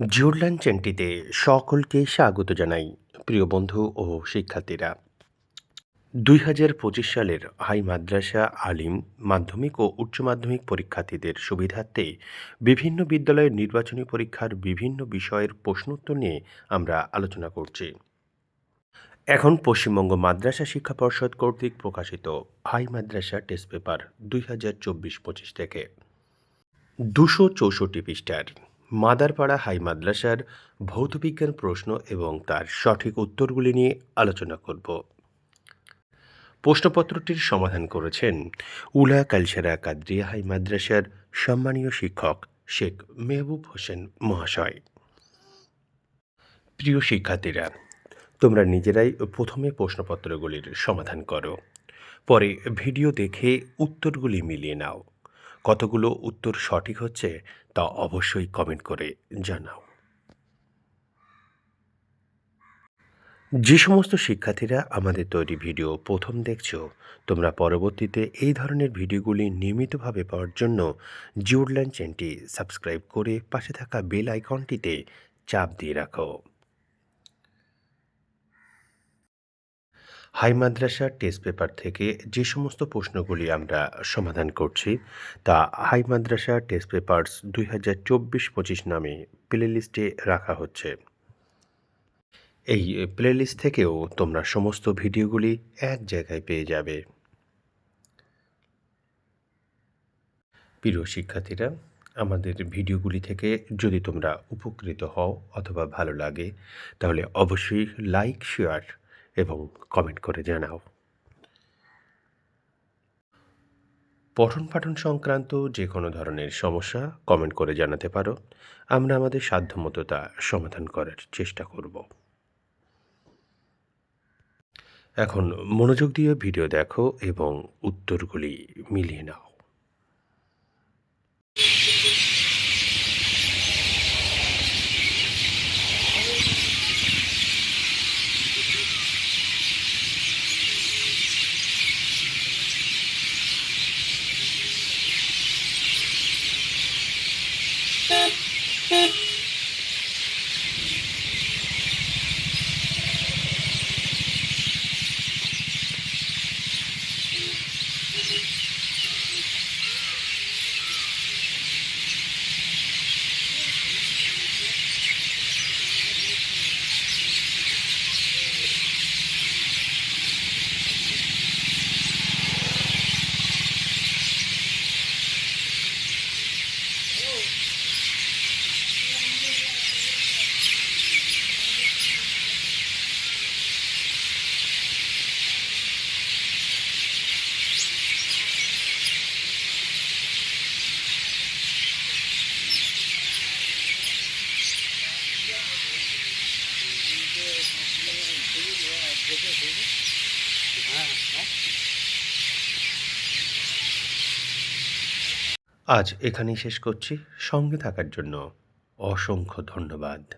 জিওরল্যান্ড চ্যানেলটিতে সকলকে স্বাগত জানাই, প্রিয় বন্ধু ও শিক্ষার্থীরা। দুই হাজার পঁচিশ সালের হাই মাদ্রাসা আলিম মাধ্যমিক ও উচ্চ মাধ্যমিক পরীক্ষার্থীদের সুবিধার্থে বিভিন্ন বিদ্যালয়ের নির্বাচনী পরীক্ষার বিভিন্ন বিষয়ের প্রশ্নোত্তর নিয়ে আমরা আলোচনা করছি। এখন পশ্চিমবঙ্গ মাদ্রাসা শিক্ষা পর্ষদ কর্তৃক প্রকাশিত হাই মাদ্রাসা টেস্ট পেপার দুই হাজার চব্বিশ পঁচিশ থেকে। দুশো চৌষট্টি পৃষ্ঠার মাদারপাড়া হাই মাদ্রাসার ভৌতবিজ্ঞান প্রশ্ন এবং তার সঠিক উত্তরগুলি নিয়ে আলোচনা করব। প্রশ্নপত্রটির সমাধান করেছেন উলা কালসেরা কাদ্রিয়া হাই মাদ্রাসার সম্মানীয় শিক্ষক শেখ মেহবুব হোসেন মহাশয়। প্রিয় শিক্ষার্থীরা, তোমরা নিজেরাই প্রথমে প্রশ্নপত্রগুলির সমাধান করো। পরে ভিডিও দেখে উত্তরগুলি মিলিয়ে নাও। কতগুলো উত্তর সঠিক হচ্ছে তা অবশ্যই কমেন্ট করে জানাও। যে সমস্ত শিক্ষার্থীরা আমাদের তৈরি ভিডিও প্রথম দেখছ, তোমরা পরবর্তীতে এই ধরনের ভিডিওগুলি নিয়মিতভাবে পাওয়ার জন্য জিওডল্যান্ড চ্যানেলটি সাবস্ক্রাইব করে পাশে থাকা বেল আইকনটিতে চাপ দিয়ে রাখো। হাই মাদ্রাসা টেস্ট পেপার থেকে যে সমস্ত প্রশ্নগুলি আমরা সমাধান করছি, তা হাই মাদ্রাসা টেস্ট পেপার্স দুই হাজার চব্বিশ পঁচিশ নামে প্লেলিস্টে রাখা হচ্ছে। এই প্লেলিস্ট থেকেও তোমরা সমস্ত ভিডিওগুলি এক জায়গায় পেয়ে যাবে। প্রিয় শিক্ষার্থীরা, আমাদের ভিডিওগুলি থেকে যদি তোমরা উপকৃত হও অথবা ভালো লাগে, তাহলে অবশ্যই লাইক, শেয়ার এবং কমেন্ট করে জানাও। পঠন পাঠন সংক্রান্ত যে কোনো ধরনের সমস্যা কমেন্ট করে জানাতে পারো। আমরা আমাদের সাধ্যমতো তা সমাধান করার চেষ্টা করব। এখন মনোযোগ দিয়ে ভিডিও দেখো এবং উত্তরগুলি মিলিয়ে নাও। আজ এখানেই শেষ করছি। সঙ্গে থাকার জন্য অসংখ্য ধন্যবাদ।